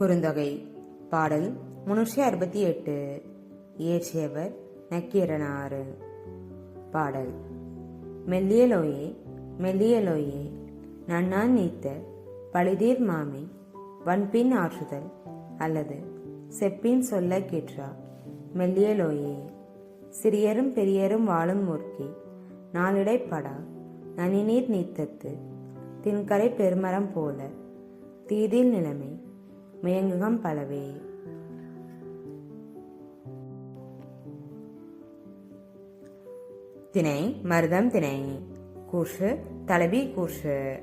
குறுந்தொகை. பாடல் முன்னூற்றி அறுபத்தி எட்டு. இயற்றியவர் நக்கீரனாறு. பாடல் மெல்லியலோயே மெல்லியலோயே நன்னான் நீத்த பழிதீர் மாமி வன்பின் ஆற்றுதல் அல்லது செப்பின் சொல்ல கேற்றா மெல்லியலோயே சிறியரும் பெரியரும் வாழும் மூர்க்கி நாளிடைப்படா நனிநீர் நீத்தத்து தின்கரை பெருமரம் போல தீதில் நிலைமை மயங்குகம் பலவே. திணை மருதம் திணை. கூர்ஷு தலைவி கூர்ஷு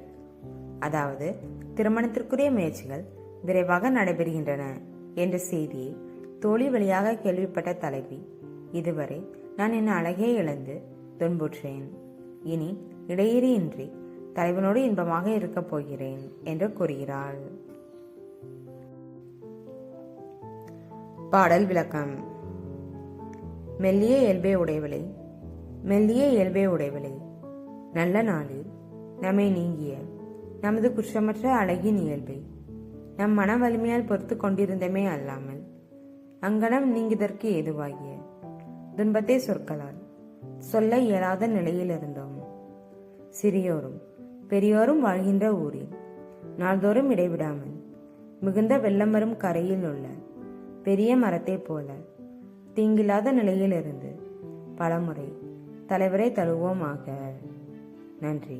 அதாவது திருமணத்திற்குரிய முயற்சிகள் விரைவாக நடைபெறுகின்றன என்ற செய்தியை தோழி வழியாக கேள்விப்பட்ட தலைவி இதுவரை நான் என் அழகே இழந்து துன்புற்றேன். இனி இடையேறியின்றி தலைவனோடு இன்பமாக இருக்கப் போகிறேன் என்று கூறுகிறாள். பாடல் விளக்கம். மெல்லிய இயல்பே உடையவளே மெல்லிய இயல்பே உடையவளே நல்ல நாளில் நம்மை நீங்கிய நமது குற்றமற்ற அழகின் இயல்பை நம் மன வலிமையால் பொறுத்து கொண்டிருந்தமே அல்லாமல் அங்கனம் நீங்கிதற்கு ஏதுவாகிய துன்பத்தை சொற்களால் சொல்ல இயலாத நிலையில் இருந்தோம். சிறியோரும் பெரியோரும் வாழ்கின்ற ஊரில் நாள்தோறும் இடைவிடாமல் மிகுந்த வெள்ளம் வரும் கரையில் உள்ள பெரிய மரத்தை போல தீங்கில்லாத நிலையிலிருந்து பலமுறை தலைவரை தழுவோமாக நன்றி.